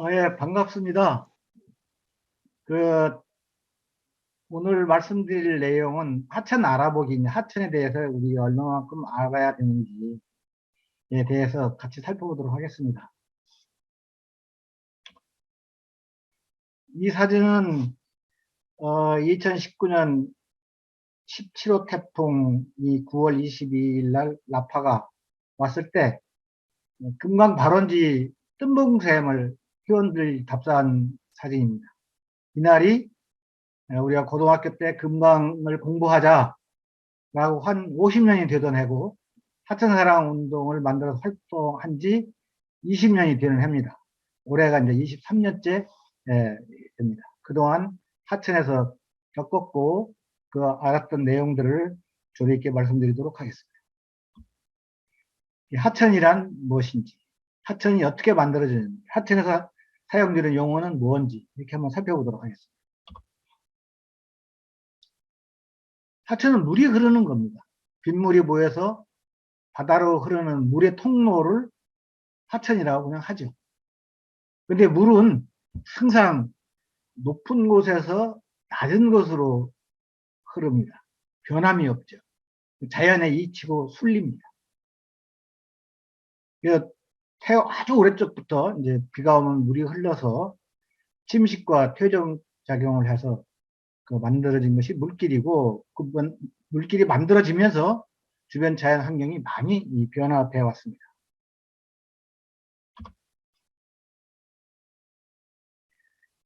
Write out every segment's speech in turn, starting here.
아, 예, 반갑습니다. 그, 오늘 말씀드릴 내용은 하천 알아보기입니다. 하천에 대해서 우리 얼마만큼 알아야 되는지에 대해서 같이 살펴보도록 하겠습니다. 이 사진은, 어, 2019년 17호 태풍이 9월 22일 날 라파가 왔을 때 금강 발원지 뜸봉샘을 회원들이 답사한 사진입니다. 이날이 우리가 고등학교 때 금강을 공부하자 라고 한 50년이 되던 해고 하천사랑 운동을 만들어서 활동한 지 20년이 되는 해입니다. 올해가 이제 23년째 됩니다. 그동안 하천에서 겪었고 그 알았던 내용들을 조리 있게 말씀드리도록 하겠습니다. 하천이란 무엇인지, 하천이 어떻게 만들어지는지, 하천에서 사용되는 용어는 뭔지 이렇게 한번 살펴보도록 하겠습니다. 하천은 물이 흐르는 겁니다. 빗물이 모여서 바다로 흐르는 물의 통로를 하천이라고 그냥 하죠. 근데 물은 항상 높은 곳에서 낮은 곳으로 흐릅니다. 변함이 없죠. 자연의 이치고 순리입니다. 태어 아주 오래적부터 이제 비가 오면 물이 흘러서 침식과 퇴적 작용을 해서 그 만들어진 것이 물길이고 그 물길이 만들어지면서 주변 자연 환경이 많이 변화되어 왔습니다.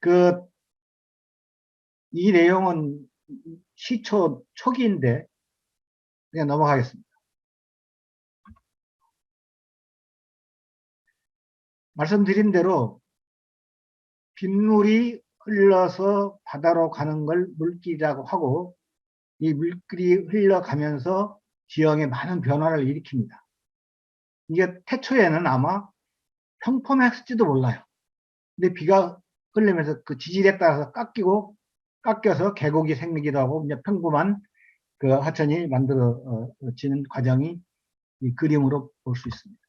그 이 내용은 시초 초기인데 그냥 넘어가겠습니다. 말씀드린 대로 빗물이 흘러서 바다로 가는 걸 물길이라고 하고 이 물길이 흘러가면서 지형에 많은 변화를 일으킵니다. 이게 태초에는 아마 평범했을지도 몰라요. 근데 비가 흘리면서 그 지질에 따라서 깎이고 깎여서 계곡이 생기기도 하고 이제 평범한 그 하천이 만들어지는 과정이 이 그림으로 볼 수 있습니다.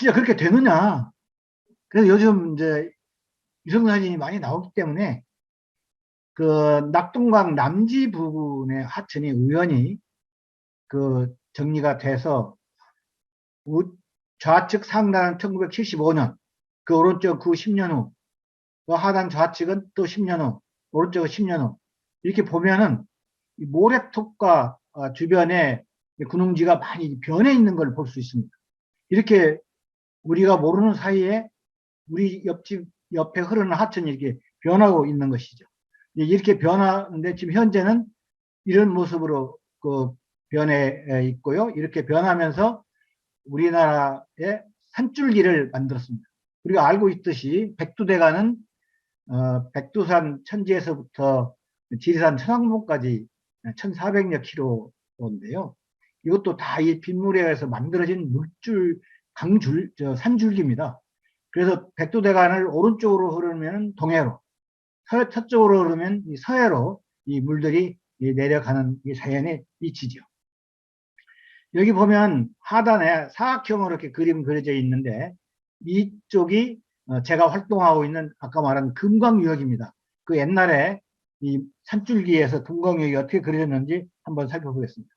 진짜 그렇게 되느냐? 그래서 요즘 이제 유성 사진이 많이 나오기 때문에 그 낙동강 남지 부분의 하천이 우연히 그 정리가 돼서 좌측 상단은 1975년, 그 오른쪽 그 10년 후, 그 하단 좌측은 또 10년 후, 오른쪽은 10년 후. 이렇게 보면은 모래톱과 어, 주변에 군웅지가 많이 변해 있는 걸 볼 수 있습니다. 이렇게 우리가 모르는 사이에 우리 옆집 옆에 흐르는 하천이 이렇게 변하고 있는 것이죠. 이렇게 변하는데 지금 현재는 이런 모습으로 그 변해 있고요. 이렇게 변하면서 우리나라의 산줄기를 만들었습니다. 우리가 알고 있듯이 백두대간은 어, 백두산 천지에서부터 지리산 천왕봉까지 1400여 킬로인데요. 이것도 다 이 빗물에 의해서 만들어진 물줄 강줄, 저 산줄기입니다. 그래서 백두대간을 오른쪽으로 흐르면 동해로, 서, 서쪽으로 흐르면 이 서해로 이 물들이 내려가는 이 자연의 이치죠. 여기 보면 하단에 사각형으로 이렇게 그림 그려져 있는데 이쪽이 어, 제가 활동하고 있는 아까 말한 금강유역입니다. 그 옛날에 이 산줄기에서 금강유역이 어떻게 그려졌는지 한번 살펴보겠습니다.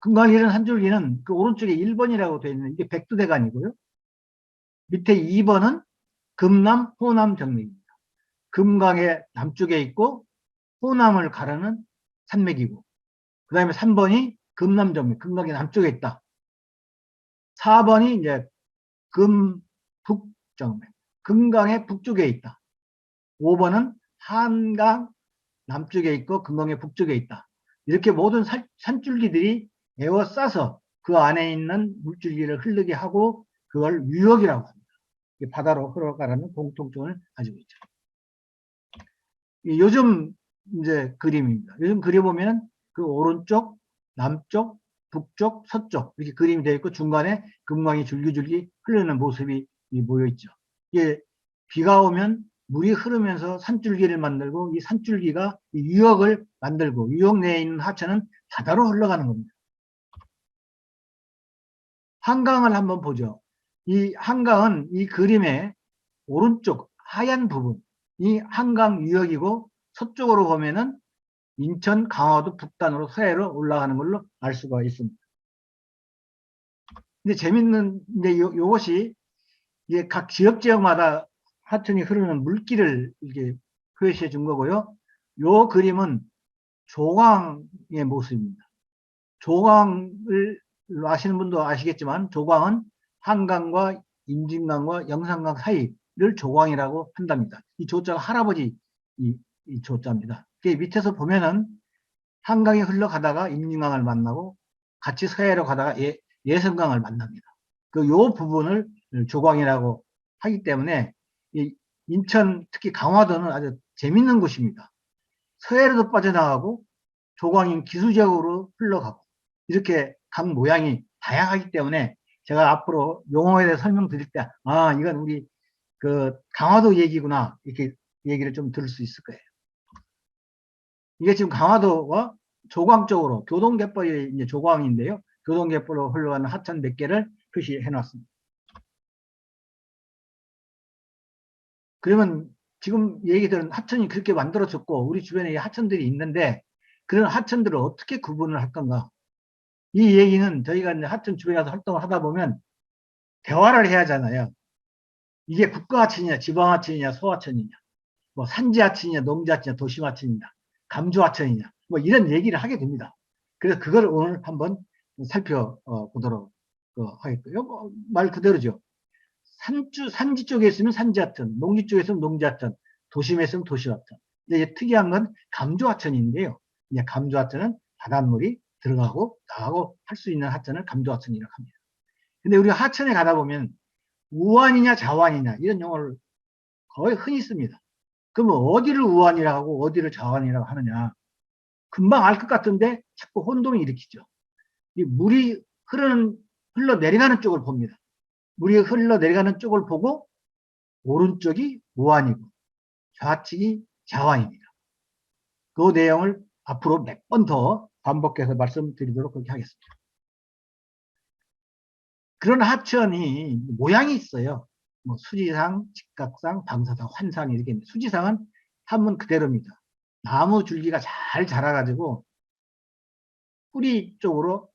금강이라는 한 줄기는 그 오른쪽에 1번이라고 되어 있는 이게 백두대간이고요. 밑에 2번은 금남 호남 정맥입니다. 금강의 남쪽에 있고 호남을 가르는 산맥이고 그 다음에 3번이 금남 정맥, 금강의 남쪽에 있다. 4번이 이제 금북 정맥, 금강의 북쪽에 있다. 5번은 한강 남쪽에 있고 금강의 북쪽에 있다. 이렇게 모든 산 줄기들이 에워 싸서 그 안에 있는 물줄기를 흐르게 하고 그걸 유역이라고 합니다. 바다로 흘러가라는 공통점을 가지고 있죠. 요즘 이제 그림입니다. 요즘 그림 보면 그 오른쪽, 남쪽, 북쪽, 서쪽 이렇게 그림이 되어 있고 중간에 금강이 줄기줄기 흐르는 모습이 모여 있죠. 이게 비가 오면 물이 흐르면서 산줄기를 만들고 이 산줄기가 유역을 만들고 유역 내에 있는 하천은 바다로 흘러가는 겁니다. 한강을 한번 보죠. 이 한강은 이 그림의 오른쪽 하얀 부분, 이 한강 유역이고 서쪽으로 보면은 인천, 강화도 북단으로 서해로 올라가는 걸로 알 수가 있습니다. 근데 재밌는 이제 요, 요것이 이게 각 지역 지역마다 하천이 흐르는 물길을 이렇게 표시해 준 거고요. 요 그림은 조광의 모습입니다. 조광을 아시는 분도 아시겠지만 조광은 한강과 임진강과 영산강 사이를 조광이라고 한답니다. 이 조자가 할아버지 이, 이 조자입니다. 그 밑에서 보면은 한강이 흘러가다가 임진강을 만나고 같이 서해로 가다가 예, 예성강을 만납니다. 그 요 부분을 조광이라고 하기 때문에 이 인천 특히 강화도는 아주 재밌는 곳입니다. 서해로도 빠져나가고 조광인 기수적으로 흘러가고 이렇게 강 모양이 다양하기 때문에 제가 앞으로 용어에 대해 설명드릴 때, 아, 이건 우리 그 강화도 얘기구나. 이렇게 얘기를 좀 들을 수 있을 거예요. 이게 지금 강화도와 조광 쪽으로 교동계벌이 이제 조광인데요. 교동계벌로 흘러가는 하천 몇 개를 표시해 놨습니다. 그러면 지금 얘기 들은 하천이 그렇게 만들어졌고 우리 주변에 하천들이 있는데 그런 하천들을 어떻게 구분을 할 건가? 이 얘기는 저희가 이제 하천 주변에 가서 활동을 하다 보면 대화를 해야 하잖아요. 이게 국가하천이냐, 지방하천이냐, 소하천이냐, 뭐 산지하천이냐, 농지하천이냐, 도시하천이냐, 감주하천이냐, 뭐 이런 얘기를 하게 됩니다. 그래서 그걸 오늘 한번 살펴보도록 어, 하겠고요. 뭐말 그대로죠. 산주, 산지 쪽에 있으면 산지하천, 농지 쪽에 있으면 농지하천, 도심에 있으면 도시하천. 특이한 건 감주하천인데요. 감주하천은 바닷물이 들어가고 나가고 할 수 있는 하천을 감주하천이라고 합니다. 근데 우리 하천에 가다 보면 우환이냐 자환이냐 이런 용어를 거의 흔히 씁니다. 그러면 어디를 우환이라고 하고 어디를 자환이라고 하느냐. 금방 알 것 같은데 자꾸 혼동을 일으키죠. 이 물이 흐르는 흘러 내려가는 쪽을 봅니다. 물이 흘러 내려가는 쪽을 보고 오른쪽이 우환이고 좌측이 자환입니다. 그 내용을 앞으로 몇 번 더 반복해서 말씀드리도록 그렇게 하겠습니다. 그런 하천이 모양이 있어요. 뭐 수지상, 직각상, 방사상, 환상 이렇게 있는데 수지상은 한문 그대로입니다. 나무 줄기가 잘 자라가지고 뿌리 쪽으로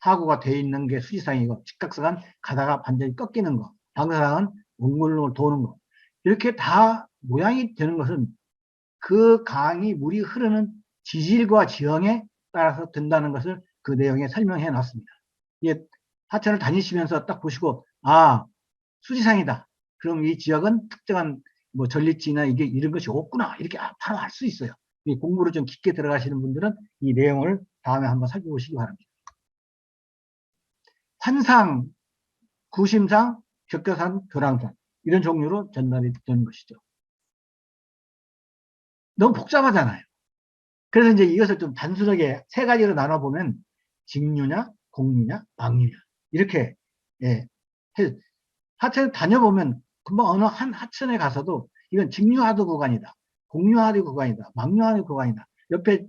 하구가 되어 있는 게 수지상이고 직각상은 가다가 반전이 꺾이는 거, 방사상은 웅글웅글 도는 거 이렇게 다 모양이 되는 것은 그 강이 물이 흐르는 지질과 지형에 따라서 된다는 것을 그 내용에 설명해 놨습니다. 이게 하천을 다니시면서 딱 보시고 아 수지상이다. 그럼 이 지역은 특정한 뭐 전리지나 이게 이런 것이 없구나 이렇게 아, 바로 알 수 있어요. 공부를 좀 깊게 들어가시는 분들은 이 내용을 다음에 한번 살펴보시기 바랍니다. 환상, 구심상, 격교산, 교랑산 이런 종류로 전달이 되는 것이죠. 너무 복잡하잖아요. 그래서 이제 이것을 좀 단순하게 세 가지로 나눠보면 직류냐, 공류냐, 막류냐 이렇게 예, 하천 다녀보면 금방 어느 한 하천에 가서도 이건 직류하드 구간이다, 공류하드 구간이다, 막류하드 구간이다. 옆에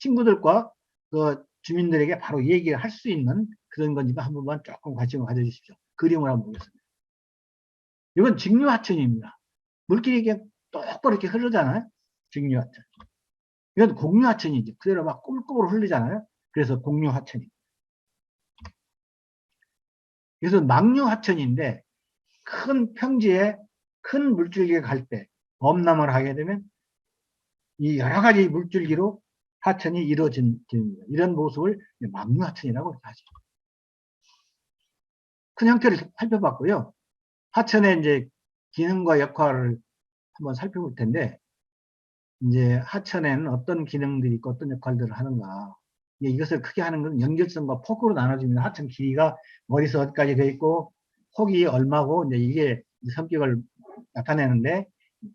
친구들과 그 주민들에게 바로 얘기를 할 수 있는 그런 거니까 한 번만 조금 관심을 가져주십시오. 그림을 한번 보겠습니다. 이건 직류하천입니다. 물길이 이렇게 똑바로 이렇게 흐르잖아요. 직류하천. 이건 공유하천이죠. 그대로 막 꿀꿀 흘리잖아요. 그래서 공유하천입니다. 그래서 막류하천인데 큰 평지에 큰 물줄기가 갈때 범람을 하게 되면 이 여러 가지 물줄기로 하천이 이루어진 됩니다. 이런 모습을 막류하천이라고 하죠. 큰 형태를 살펴봤고요. 하천의 이제 기능과 역할을 한번 살펴볼 텐데 이제 하천에는 어떤 기능들이 있고 어떤 역할들을 하는가. 이것을 크게 하는 것은 연결성과 폭으로 나눠집니다. 하천 길이가 어디서 어디까지 되어 있고 폭이 얼마고 이제 이게 성격을 나타내는데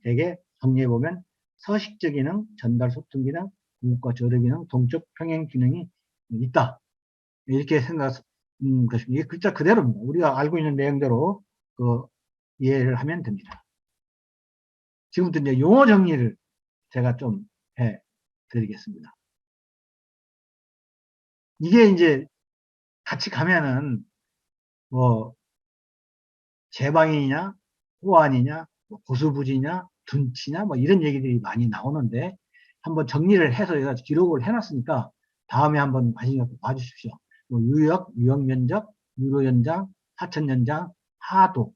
되게 정리해 보면 서식적 기능, 전달 소통 기능, 공급과 조례 기능, 동적 평행 기능이 있다. 이렇게 생각하는 것입니다. 이게 글자 그대로입니다. 우리가 알고 있는 내용대로 그 이해를 하면 됩니다. 지금부터 이제 용어 정리를 제가 좀 해 드리겠습니다. 이게 이제 같이 가면은 뭐 제방이냐, 호환이냐, 뭐 고수부지냐, 둔치냐, 뭐 이런 얘기들이 많이 나오는데 한번 정리를 해서 제가 기록을 해놨으니까 다음에 한번 관심 갖고 봐주십시오. 뭐 유역, 유역 면적, 유로 연장, 하천 연장, 하도,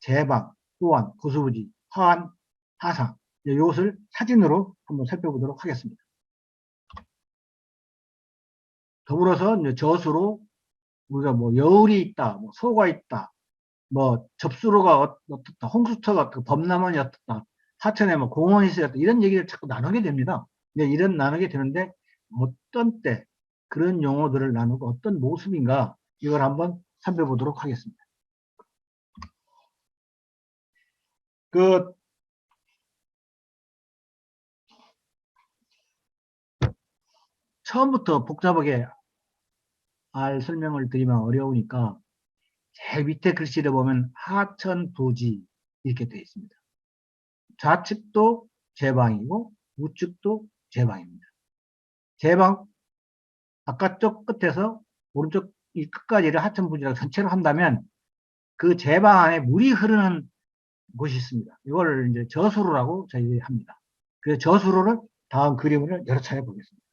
제방, 호환, 고수부지, 화환, 하상 이것을 사진으로 한번 살펴보도록 하겠습니다. 더불어서 저수로 우리가 뭐 여울이 있다, 뭐 소가 있다, 뭐 접수로가 어- 어떻다, 홍수터가 그 범람원이 어떻다, 하천에 뭐 공원이 있어야 다 이런 얘기를 자꾸 나누게 됩니다. 근데 이런 나누게 되는데 어떤 때 그런 용어들을 나누고 어떤 모습인가 이걸 한번 살펴보도록 하겠습니다. 그 처음부터 복잡하게 알 설명을 드리면 어려우니까 제일 밑에 글씨를 보면 하천부지 이렇게 되어 있습니다. 좌측도 제방이고 우측도 제방입니다. 제방 바깥쪽 끝에서 오른쪽 이 끝까지를 하천부지라고 전체로 한다면 그 제방 안에 물이 흐르는 곳이 있습니다. 이걸 이제 저수로라고 저희들이 합니다. 그래서 저수로를 다음 그림을 여러 차례 보겠습니다.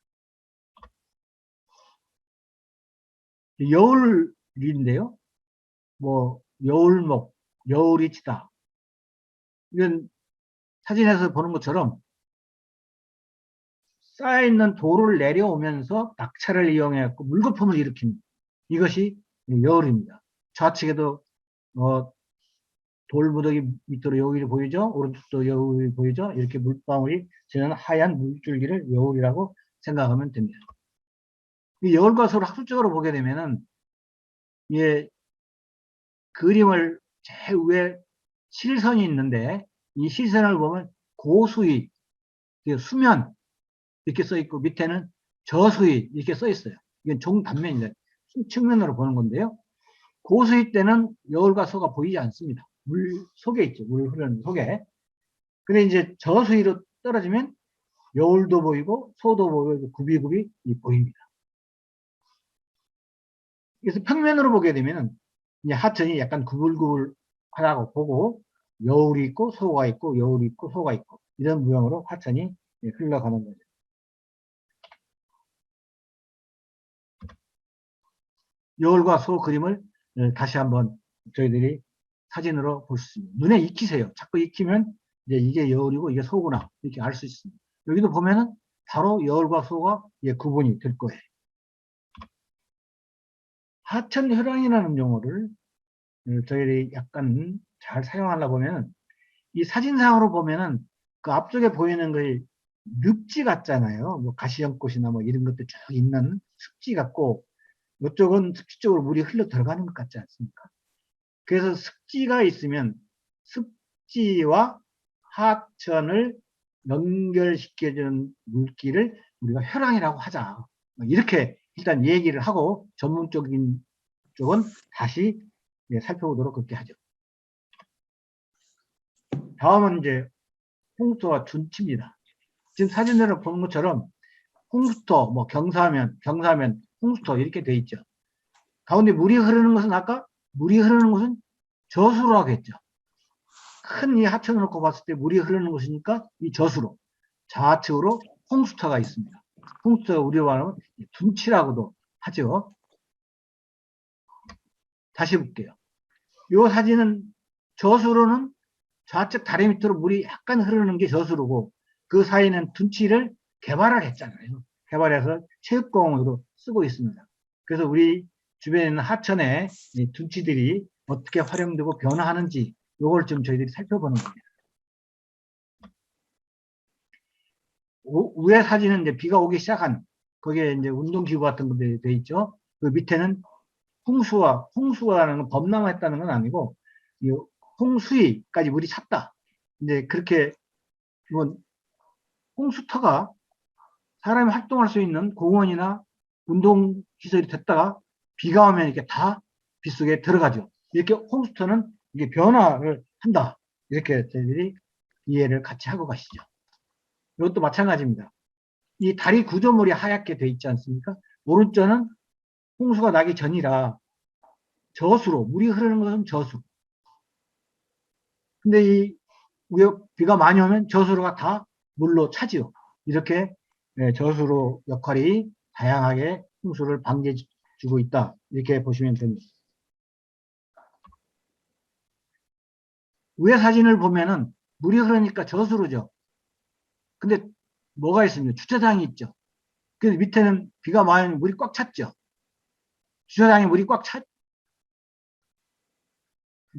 여울인데요. 뭐 여울목, 여울이 치다. 이건 사진에서 보는 것처럼 쌓여있는 돌을 내려오면서 낙차를 이용해 서 물거품을 일으킵니다. 이것이 여울입니다. 좌측에도 어, 돌무더기 밑으로 여울이 보이죠? 오른쪽도 여울이 보이죠? 이렇게 물방울이 지는 하얀 물줄기를 여울이라고 생각하면 됩니다. 이 여울과 서로 학술적으로 보게 되면은 예, 그림을 제일 위에 실선이 있는데 이 실선을 보면 고수위, 이게 수면 이렇게 써 있고 밑에는 저수위 이렇게 써 있어요. 이건 종단면이다. 측면으로 보는 건데요. 고수위 때는 여울과 소가 보이지 않습니다. 물 속에 있죠. 물 흐르는 속에. 근데 이제 저수위로 떨어지면 여울도 보이고 소도 보이고 굽이굽이 보입니다. 그래서 평면으로 보게 되면은 이제 하천이 약간 구불구불하다고 보고 여울이 있고 소가 있고 여울이 있고 소가 있고 이런 모양으로 하천이 흘러가는 거죠. 여울과 소 그림을 다시 한번 저희들이 사진으로 볼 수 있습니다. 눈에 익히세요. 자꾸 익히면 이제 이게 여울이고 이게 소구나 이렇게 알 수 있습니다. 여기도 보면은 바로 여울과 소가 구분이 될 거예요. 하천혈황이라는 용어를 저희들이 약간 잘 사용하려 보면 이 사진상으로 보면은 그 앞쪽에 보이는 그 늪지 같잖아요. 뭐 가시연꽃이나 뭐 이런 것들 쭉 있는 습지 같고 이쪽은 습지 쪽으로 물이 흘러 들어가는 것 같지 않습니까? 그래서 습지가 있으면 습지와 하천을 연결시켜주는 물길을 우리가 혈황이라고 하자. 이렇게 일단 얘기를 하고 전문적인 쪽은 다시 예, 살펴보도록 그렇게 하죠. 다음은 이제 홍수와 둔치입니다. 지금 사진으로 보는 것처럼 홍수터, 뭐 경사면, 경사면, 홍수터 이렇게 돼 있죠. 가운데 물이 흐르는 것은 아까 물이 흐르는 곳은 저수로라고 했죠. 큰 이 하천을 놓고 봤을 때 물이 흐르는 곳이니까 이 저수로 좌측으로 홍수터가 있습니다. 홍수터가 우리가 말하면 둔치라고도 하죠. 다시 볼게요. 이 사진은 저수로는 좌측 다리 밑으로 물이 약간 흐르는 게 저수로고 그 사이는 둔치를 개발을 했잖아요. 개발해서 체육공원으로 쓰고 있습니다. 그래서 우리 주변에 있는 하천에 둔치들이 어떻게 활용되고 변화하는지 이걸 좀 저희들이 살펴보는 겁니다. 위에 사진은 이제 비가 오기 시작한 거기에 이제 운동기구 같은 것들이 돼 있죠. 그 밑에는 홍수와 홍수라는 건 범람했다는 건 아니고 홍수위까지 물이 찼다. 이제 그렇게 이건 홍수터가 사람이 활동할 수 있는 공원이나 운동 시설이 됐다가 비가 오면 이렇게 다 빗속에 들어가죠. 이렇게 홍수터는 이게 변화를 한다. 이렇게 저희들이 이해를 같이 하고 가시죠. 이것도 마찬가지입니다. 이 다리 구조물이 하얗게 돼 있지 않습니까? 오른쪽은 홍수가 나기 전이라 저수로 물이 흐르는 것은 저수. 근데 이 비가 많이 오면 저수로가 다 물로 차지요. 이렇게 예, 저수로 역할이 다양하게 홍수를 방지해 주고 있다. 이렇게 보시면 됩니다. 위에 사진을 보면은 물이 흐르니까 저수로죠. 근데 뭐가 있습니까? 주차장이 있죠. 그 밑에는 비가 많이 물이 꽉 찼죠. 주차장에 물이 꽉 차,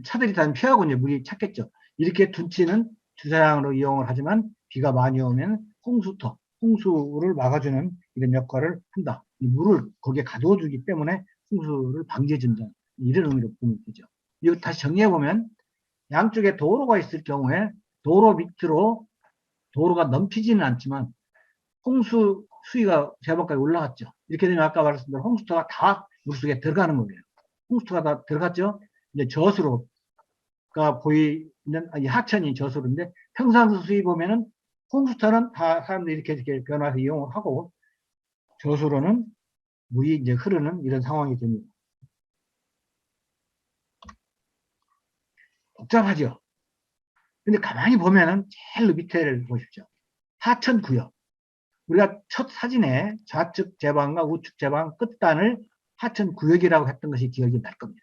차들이 다 피하고 이제 물이 찼겠죠. 이렇게 둔치는 주차장으로 이용을 하지만 비가 많이 오면 홍수터, 홍수를 막아주는 이런 역할을 한다. 이 물을 거기에 가두어 주기 때문에 홍수를 방지해 준다. 이런 의미로 보면 되죠. 이거 다시 정리해 보면 양쪽에 도로가 있을 경우에 도로 밑으로 도로가 넘치지는 않지만 홍수 수위가 제법까지 올라갔죠. 이렇게 되면 아까 말했던 대로 홍수터가 다 물속에 들어가는 거예요. 홍수터가 다 들어갔죠. 이제 저수로가 보이는 아니, 하천이 저수로인데 평상수 수위 보면은 홍수터는 다 사람들이 이렇게 이렇게 변화해서 이용을 하고 저수로는 물이 이제 흐르는 이런 상황이 됩니다. 복잡하죠. 근데 가만히 보면은 제일 밑에를 보십시오. 하천 구역. 우리가 첫 사진에 좌측 제방과 우측 제방 끝단을 하천 구역이라고 했던 것이 기억이 날 겁니다.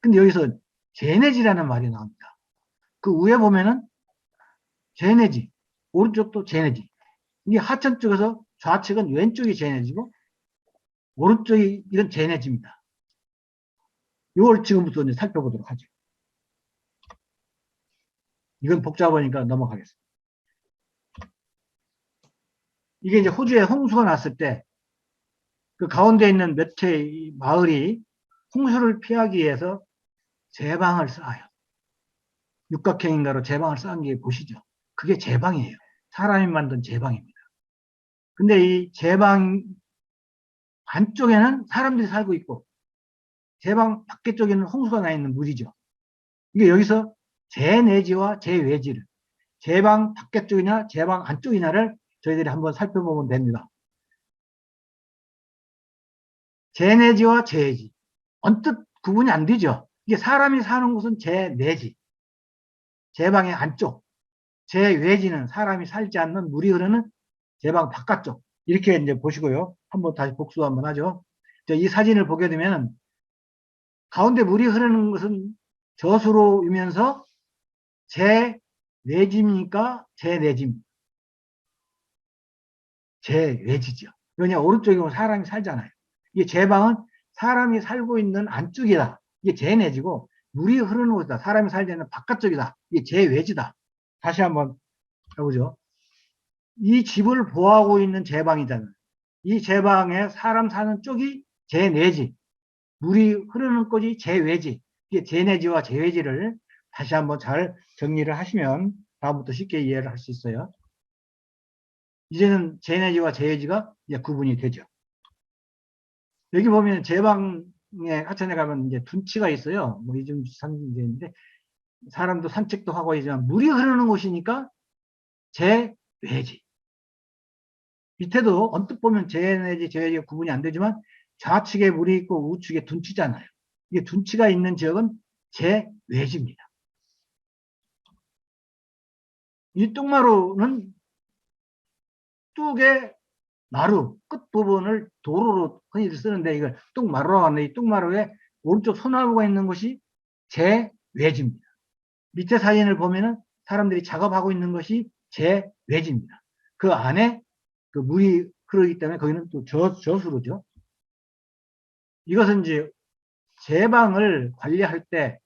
근데 여기서 제네지라는 말이 나옵니다. 그 위에 보면은 제네지, 오른쪽도 제네지. 이게 하천 쪽에서 좌측은 왼쪽이 제네지고 오른쪽이 이건 제네지입니다. 이걸 지금부터 이제 살펴보도록 하죠. 이건 복잡하니까 넘어가겠습니다. 이게 이제 호주에 홍수가 났을 때 그 가운데 있는 몇 채의 마을이 홍수를 피하기 위해서 제방을 쌓아요. 육각형인가로 제방을 쌓은 게 보시죠. 그게 제방이에요. 사람이 만든 제방입니다. 근데 이 제방 안쪽에는 사람들이 살고 있고 제방 밖에 쪽에는 홍수가 나 있는 물이죠. 이게 여기서 제 내지와 제 외지를 제방 밖에 쪽이냐 제방 안쪽이냐를 저희들이 한번 살펴보면 됩니다. 제 내지와 제 외지 언뜻 구분이 안 되죠. 이게 사람이 사는 곳은 제 내지 제 방의 안쪽 제 외지는 사람이 살지 않는 물이 흐르는 제 방 바깥쪽 이렇게 이제 보시고요. 한번 다시 복수 한번 하죠. 이 사진을 보게 되면 가운데 물이 흐르는 것은 저수로이면서 제 내짐이니까 제 내짐. 제 외지죠. 왜냐, 오른쪽에 보면 사람이 살잖아요. 이게 제 방은 사람이 살고 있는 안쪽이다. 이게 제 내지고, 물이 흐르는 곳이다. 사람이 살지 않는 바깥쪽이다. 이게 제 외지다. 다시 한번 해보죠. 이 집을 보호하고 있는 제 방이잖아요. 이 제 방에 사람 사는 쪽이 제 내지. 물이 흐르는 곳이 제 외지. 이게 제 내지와 제 외지를 다시 한번 잘 정리를 하시면 다음부터 쉽게 이해를 할 수 있어요. 이제는 제네지와 제해지가 이제 구분이 되죠. 여기 보면 제방에 하천에 가면 이제 둔치가 있어요. 뭐 이좀 산인데 사람도 산책도 하고 이지만 물이 흐르는 곳이니까 제외지. 밑에도 언뜻 보면 제내지 제외지가 구분이 안 되지만 좌측에 물이 있고 우측에 둔치잖아요. 이게 둔치가 있는 지역은 제외지입니다. 이 뚝마루는 뚝의 마루 끝부분을 도로로 흔히 쓰는데 이걸 뚝마루라고 하는데 이 뚝마루에 오른쪽 소나무가 있는 곳이 제외지입니다. 밑에 사진을 보면은 사람들이 작업하고 있는 것이 제외지입니다. 그 안에 그 물이 흐르기 때문에 거기는 또 저, 저수로죠. 이것은 이제 제방을 관리할 때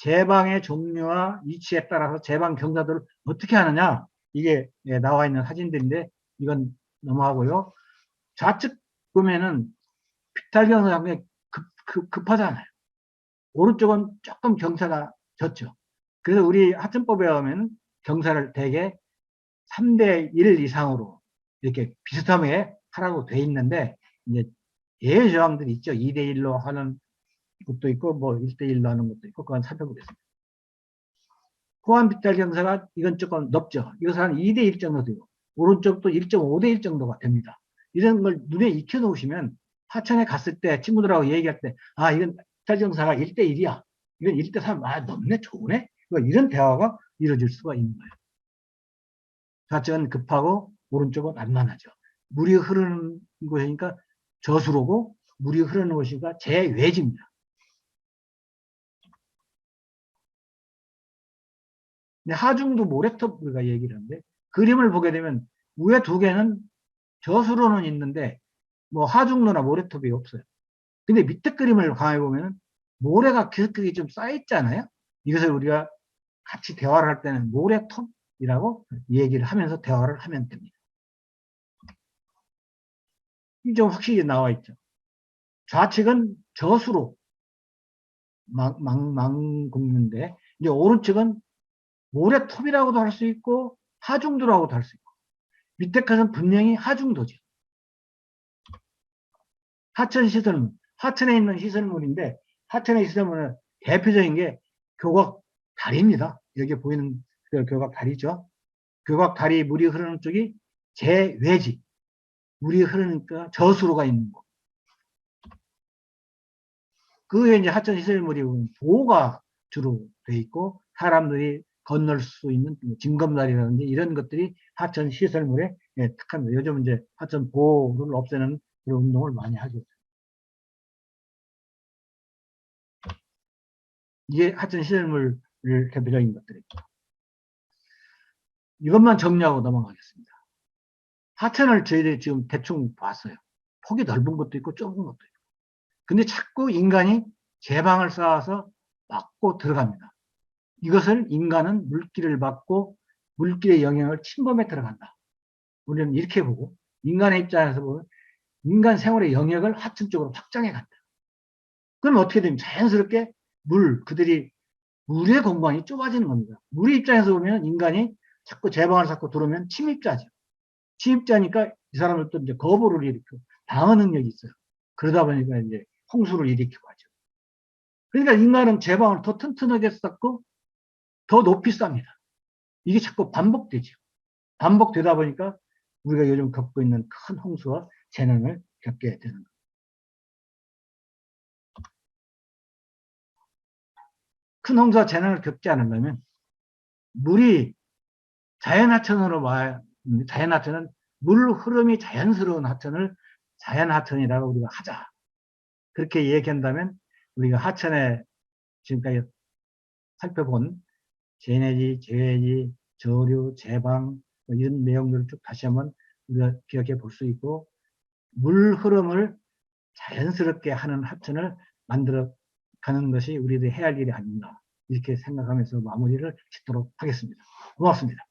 제방의 종류와 위치에 따라서 제방 경사들을 어떻게 하느냐 이게 예, 나와 있는 사진들인데 이건 넘어가고요. 좌측 보면은 빅탈경사 급, 급, 급하잖아요. 오른쪽은 조금 경사가 졌죠. 그래서 우리 하천법에 하면 경사를 대개 3대 1 이상으로 이렇게 비슷하게 하라고 돼 있는데 이제 예외 조항들이 있죠. 2대 1로 하는 것도 있고 뭐 1대1로 하는 것도 있고 그건 살펴보겠습니다. 호환 빗달 경사가 이건 조금 높죠. 이것은 한 2대1 정도 되고 오른쪽도 1.5대1 정도가 됩니다. 이런 걸 눈에 익혀 놓으시면 하천에 갔을 때 친구들하고 얘기할 때 아 이건 스타정사가 1대1이야. 이건 1대3, 아, 넘네, 좋네? 뭐 이런 대화가 이루어질 수가 있는 거예요. 좌측은 급하고 오른쪽은 안만하죠. 물이 흐르는 곳이니까 저수로고 물이 흐르는 곳이니까 제외지입니다. 근데 하중도 모래톱 우리가 얘기를 하는데 그림을 보게 되면 위에 두 개는 저수로는 있는데 뭐 하중로나 모래톱이 없어요. 근데 밑에 그림을 가만히 보면 모래가 계속하게 좀 쌓여있잖아요. 이것을 우리가 같이 대화를 할 때는 모래톱이라고 얘기를 하면서 대화를 하면 됩니다. 이 좀 확실히 나와 있죠. 좌측은 저수로 망, 망, 망국는데 이제 오른쪽은 모래톱이라고도 할 수 있고 하중도라고도 할 수 있고 밑에 것은 분명히 하중도죠. 하천 시설물, 하천에 있는 시설물인데 하천의 시설물은 대표적인 게 교각 다리입니다. 여기 보이는 그 교각 다리죠. 교각 다리 물이 흐르는 쪽이 제외지. 물이 흐르니까 저수로가 있는 곳. 그 외에 이제 하천 시설물이 보호가 주로 돼 있고 사람들이 건널 수 있는 뭐 징검다리라든지 이런 것들이 하천 시설물에 예, 특합니다. 요즘 이제 하천 보호를 없애는 그런 운동을 많이 하죠. 이게 하천 시설물 대표적인 것들입니다. 이것만 정리하고 넘어가겠습니다. 하천을 저희들이 지금 대충 봤어요. 폭이 넓은 것도 있고 좁은 것도 있고. 근데 자꾸 인간이 제방을 쌓아서 막고 들어갑니다. 이것을 인간은 물기를 받고 물길의 영향을 침범해 들어간다. 우리는 이렇게 보고 인간의 입장에서 보면 인간 생활의 영역을 하천 쪽으로 확장해 간다. 그럼 어떻게 되면 자연스럽게 물, 그들이 물의 공간이 좁아지는 겁니다. 물의 입장에서 보면 인간이 자꾸 제방을 쌓고 들어오면 침입자죠. 침입자니까 이 사람들도 이제 거부를 일으켜 방어 능력이 있어요. 그러다 보니까 이제 홍수를 일으키고 하죠. 그러니까 인간은 제방을 더 튼튼하게 쌓고 더 높이 쌉니다. 이게 자꾸 반복되죠. 반복되다 보니까 우리가 요즘 겪고 있는 큰 홍수와 재난을 겪게 되는 겁니다. 큰 홍수와 재난을 겪지 않으려면 물이 자연하천으로 와, 자연하천은 물 흐름이 자연스러운 하천을 자연하천이라고 우리가 하자. 그렇게 얘기한다면 우리가 하천에 지금까지 살펴본 제내지, 제외지, 저류, 제방 뭐 이런 내용들을 쭉 다시 한번 우리가 기억해 볼 수 있고 물 흐름을 자연스럽게 하는 하천을 만들어 가는 것이 우리들이 해야 할 일이 아닌가 이렇게 생각하면서 마무리를 짓도록 하겠습니다. 고맙습니다.